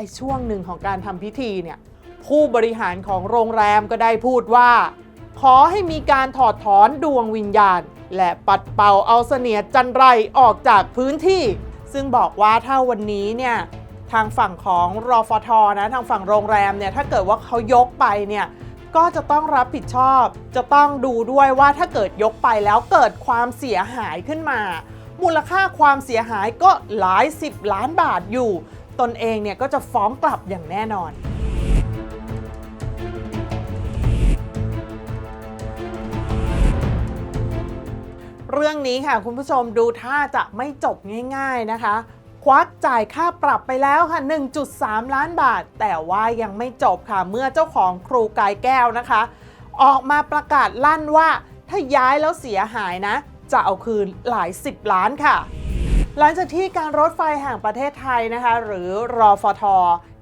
อ้ช่วงหนึ่งของการทำพิธีเนี่ยผู้บริหารของโรงแรมก็ได้พูดว่า ขอให้มีการถอดถอนดวงวิญญาณ และปัดเป่าเอาเสนียดจันไรออกจากพื้นที่ ซึ่งบอกว่าถ้าวันนี้เนี่ยทางฝั่งของรอฟทนะทางฝั่งโรงแรมเนี่ยถ้าเกิดว่าเขายกไปเนี่ยก็จะต้องรับผิดชอบ จะต้องดูด้วยว่าถ้าเกิดยกไปแล้วเกิดความเสียหายขึ้นมา มูลค่าความเสียหายก็หลายสิบล้านบาทอยู่ ตนเองเนี่ยก็จะฟ้องกลับอย่างแน่นอนเรื่องนี้ค่ะคุณผู้ชมดูท่าจะไม่จบง่าย ๆนะคะ ควักจ่ายค่าปรับไปแล้วค่ะ 1.3 ล้านบาท แต่ว่ายังไม่จบค่ะเมื่อเจ้าของครูกายแก้วนะคะ ออกมาประกาศลั่นว่าถ้าย้ายแล้วเสียหายนะ จะเอาคืนหลายสิบล้านค่ะ หลังจากที่การรถไฟแห่งประเทศไทยนะคะ หรือรอฟท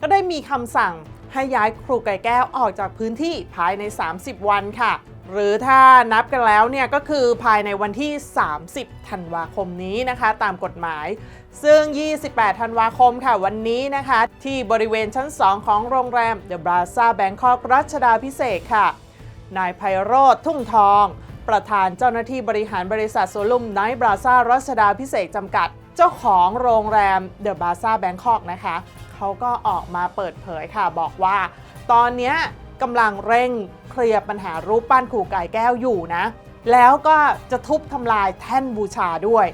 ก็ได้มีคำสั่งให้ย้ายครูไก่แก้วออกจากพื้นที่ภายใน 30 วันค่ะ หรือถ้านับกันแล้วเนี่ยก็คือภายในวันที่ 30 ธันวาคมนี้นะคะ ตามกฎหมาย ซึ่ง 28 ธันวาคมค่ะวันนี้นะคะ ที่บริเวณชั้น 2 ของโรงแรม The Plaza Bangkok รัชดาพิเศษค่ะ นายไพโรธทุ่งทองประธานเจ้าหน้าที่บริหารบริษัทสวนลุมไนท์บราซ่ารัชดาพิเศษจำกัด เจ้าของโรงแรมเดอะบาซ่าแบงคอกนะคะเขาก็ออกมาเปิดเผยค่ะบอกว่า ตอนนี้กำลังเร่งเคลียร์ปัญหารูปปั้นครูไก่แก้วอยู่นะ แล้วก็จะทุบทำลายแท่นบูชาด้วย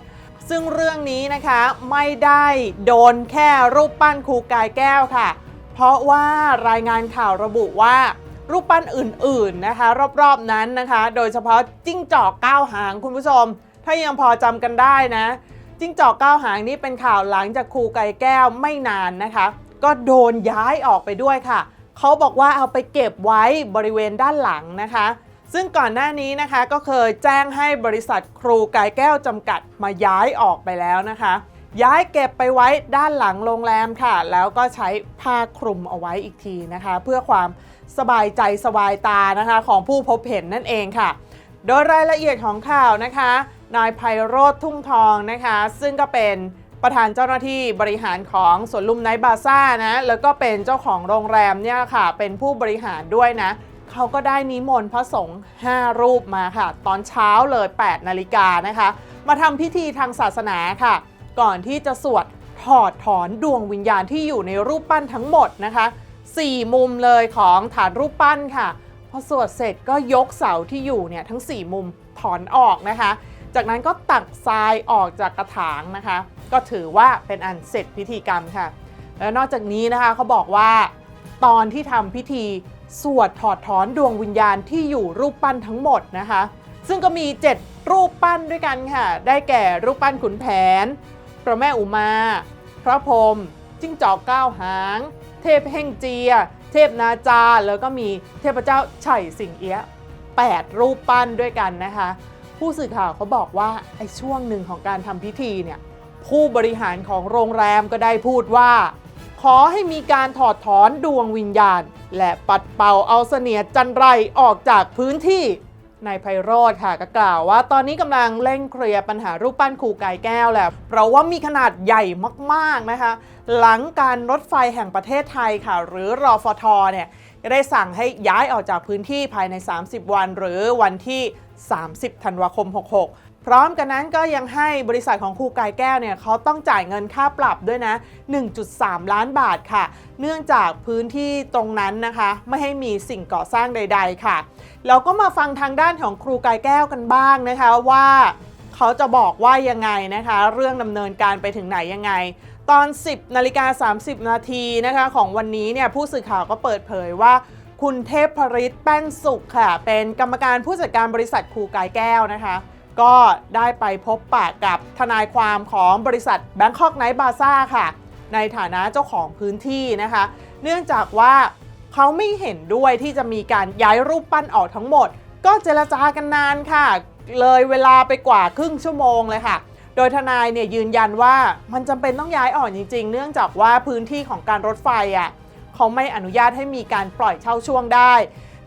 ซึ่งเรื่องนี้นะคะไม่ได้โดนแค่รูปปั้นครูกายแก้วค่ะ เพราะว่ารายงานข่าวระบุว่ารูปปั้นอื่นๆนะคะ รอบๆนั้นนะคะ โดยเฉพาะจิ้งจอกเก้าหางคุณผู้ชม ถ้ายังพอจำกันได้นะ จิ้งจอกเก้าหางนี้เป็นข่าวหลังจากครูไก่แก้วไม่นานนะคะ ก็โดนย้ายออกไปด้วยค่ะ เขาบอกว่าเอาไปเก็บไว้บริเวณด้านหลังนะคะ ซึ่งก่อนหน้านี้นะคะก็เคยแจ้งให้บริษัทครูไกายแก้วจำกัดมาย้ายออกไปแล้วนะคะ ย้ายเก็บไปไว้ด้านหลังโรงแรมค่ะ แล้วก็ใช้ผ้าคลุมเอาไว้อีกทีนะคะ เพื่อความสบายใจสบายตานะคะ ของผู้พบเห็นนั่นเองค่ะ โดยรายละเอียดของข่าวนะคะ นายไพโรธทุ่งทองนะคะ ซึ่งก็เป็นประธานเจ้าหน้าที่บริหารของสวนลุมไนท์บาซ่านะแล้วก็เป็นเจ้าของโรงแรมเนี่ยค่ะ เป็นผู้บริหารด้วยนะเขาก็ได้นิมนต์พระสงฆ์5 รูปมาค่ะ ตอนเช้าเลย 8 นาฬิกานะคะ มาทำพิธีทางศาสนาค่ะ ก่อนที่จะสวดถอดถอนดวงวิญญาณที่อยู่ในรูปปั้นทั้งหมดนะคะ 4 มุมเลยของฐานรูปปั้นค่ะ พอสวดเสร็จก็ยกเสาที่อยู่เนี่ยทั้ง 4 มุมถอนออกนะคะ จากนั้นก็ตักทรายออกจากกระถางนะคะ ก็ถือว่าเป็นอันเสร็จพิธีกรรมค่ะ แล้วนอกจากนี้นะคะเขาบอกว่า ตอนที่ทำพิธีสวดถอดถอนดวงวิญญาณที่อยู่รูปปั้นทั้งหมดนะคะ ซึ่งก็มี 7 รูปปั้นด้วยกันค่ะ ได้แก่รูปปั้นขุนแผน พระแม่อุมา พระพรหมจิ้งจอกเก้าหาง เทพเฮ่งเจีย เทพนาจา แล้วก็มีเทพเจ้าไฉสิงเอี้ย8รูปปั้นด้วยกันนะคะ ผู้สื่อข่าวเขาบอกว่าไอ้ช่วงหนึ่งของการทำพิธีเนี่ยผู้บริหารของโรงแรมก็ได้พูดว่า ขอให้มีการถอดถอนดวงวิญญาณ และปัดเป่าเอาเสนียจันไรออกจากพื้นที่ นายไพโรธค่ะก็กล่าวว่า ตอนนี้กำลังเร่งเคลียร์ปัญหารูปปั้นครูกายแก้วแหละเพราะว่ามีขนาดใหญ่มากๆนะคะ หลังการรถไฟแห่งประเทศไทยค่ะ หรือรอฟทเนี่ยได้สั่งให้ย้ายออกจากพื้นที่ภายใน 30 วัน หรือวันที่ 30 ธันวาคม 66 พร้อมกันนั้นก็ยังให้บริษัทของครูกายแก้วเนี่ยเขาต้องจ่ายเงินค่าปรับด้วยนะ 1.3 ล้านบาทค่ะ เนื่องจากพื้นที่ตรงนั้นนะคะ ไม่ให้มีสิ่งก่อสร้างใด ๆ ค่ะ เราก็มาฟังทางด้านของครูกายแก้วกันบ้างนะคะว่าเขาจะบอกว่ายังไงนะคะ เรื่องดำเนินการไปถึงไหนยังไง ตอน 10นาฬิกา30 นาทีนะคะของวันนี้เนี่ยผู้สื่อข่าวก็เปิดเผยว่าคุณเทพพริตแป้นสุขค่ะ เป็นกรรมการผู้จัดการบริษัทครูกายแก้วนะคะ ก็ได้ไปพบปะกับทนายความของบริษัท Bangkok Night Baza ค่ะ ในฐานะเจ้าของพื้นที่นะคะ เนื่องจากว่าเขาไม่เห็นด้วยที่จะมีการย้ายรูปปั้นออกทั้งหมด ก็เจรจากันนานค่ะ เลยเวลาไปกว่าครึ่งชั่วโมงเลยค่ะ โดยทนายเนี่ยยืนยันว่ามันจำเป็นต้องย้ายออกจริง ๆ เนื่องจากว่าพื้นที่ของการรถไฟอะเขาไม่อนุญาตให้มีการปล่อยเช่าช่วงได้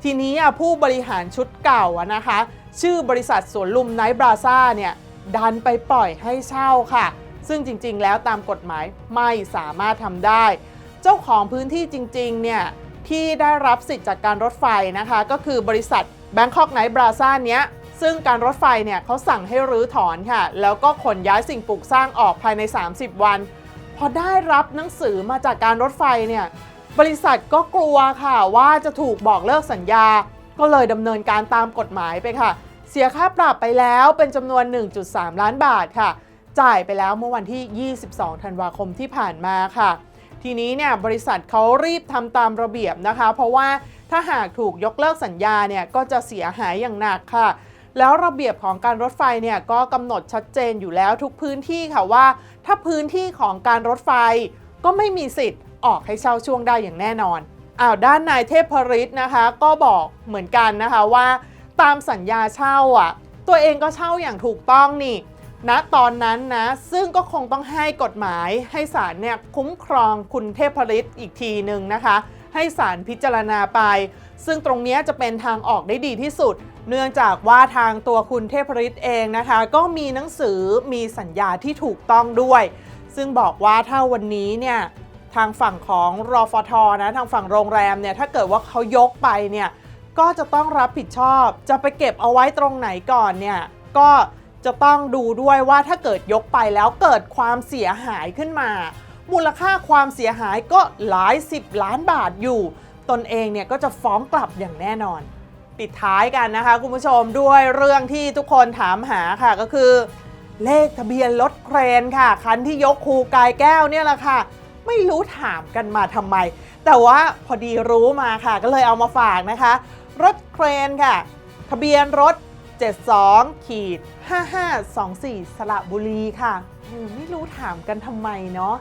ทีนี้อะผู้บริหารชุดเก่าอะนะคะ ชื่อบริษัทสวนลุมไนท์บราซ่าเนี่ยดันไปปล่อยให้เช่าค่ะ ซึ่งจริงๆ แล้วตามกฎหมายไม่สามารถทำได้ เจ้าของพื้นที่จริงๆ เนี่ยที่ได้รับสิทธิ์จากการรถไฟนะคะ ก็คือบริษัท Bangkok Night Plaza เนี้ยซึ่งการรถไฟเนี่ยเขาสั่งให้รื้อถอนค่ะ แล้วก็ขนย้ายสิ่งปลูกสร้างออกภายใน 30 วัน พอได้รับหนังสือมาจากการรถไฟเนี่ยบริษัทก็กลัวค่ะว่าจะถูกบอกเลิกสัญญา ก็เลยดำเนินการตามกฎหมายไปค่ะ เสียค่าปรับไปแล้วเป็นจำนวน 1.3 ล้านบาทค่ะ จ่ายไปแล้วเมื่อวันที่ 22 ธันวาคมที่ผ่านมาค่ะ ทีนี้เนี่ยบริษัทเขารีบทำตามระเบียบนะคะ เพราะว่าถ้าหากถูกยกเลิกสัญญาเนี่ยก็จะเสียหายอย่างหนักค่ะ แล้วระเบียบของการรถไฟเนี่ยก็กำหนดชัดเจนอยู่แล้วทุกพื้นที่ค่ะว่า ถ้าพื้นที่ของการรถไฟก็ไม่มีสิทธิ์ออกให้เช่าช่วงได้อย่างแน่นอนอ้าวด้านนายเทพฤทธิ์นะคะ ก็บอกเหมือนกันนะคะว่า ตามสัญญาเช่าอะ ตัวเองก็เช่าอย่างถูกต้องนี่ณตอนนั้นนะ ซึ่งก็คงต้องให้กฎหมายให้ศาลเนี่ยคุ้มครองคุณเทพฤทธิ์อีกทีหนึ่งนะคะ ให้ศาลพิจารณาไป ซึ่งตรงนี้จะเป็นทางออกได้ดีที่สุด เนื่องจากว่าทางตัวคุณเทพฤทธิ์เองนะคะ ก็มีหนังสือมีสัญญาที่ถูกต้องด้วย ซึ่งบอกว่าถ้าวันนี้เนี่ยทางฝั่งของรอฟทนะทางฝั่งโรงแรมเนี่ยถ้าเกิดว่าเขายกไปเนี่ย ก็จะต้องรับผิดชอบ จะไปเก็บเอาไว้ตรงไหนก่อนเนี่ย ก็จะต้องดูด้วยว่าถ้าเกิดยกไปแล้วเกิดความเสียหายขึ้นมา มูลค่าความเสียหายก็หลายสิบล้านบาทอยู่ ตนเองเนี่ยก็จะฟ้องกลับอย่างแน่นอน ปิดท้ายกันนะคะคุณผู้ชมด้วยเรื่องที่ทุกคนถามหาค่ะก็คือ เลขทะเบียนรถเครนค่ะ คันที่ยกคูกายแก้วเนี่ยแหละค่ะ ไม่รู้ถามกันมาทำไม แต่ว่าพอดีรู้มาค่ะก็เลยเอามาฝากนะคะ รถเครนค่ะ ทะเบียนรถ 72ขีด5524 สระบุรีค่ะ ไม่รู้ถามกันทำไมเนาะ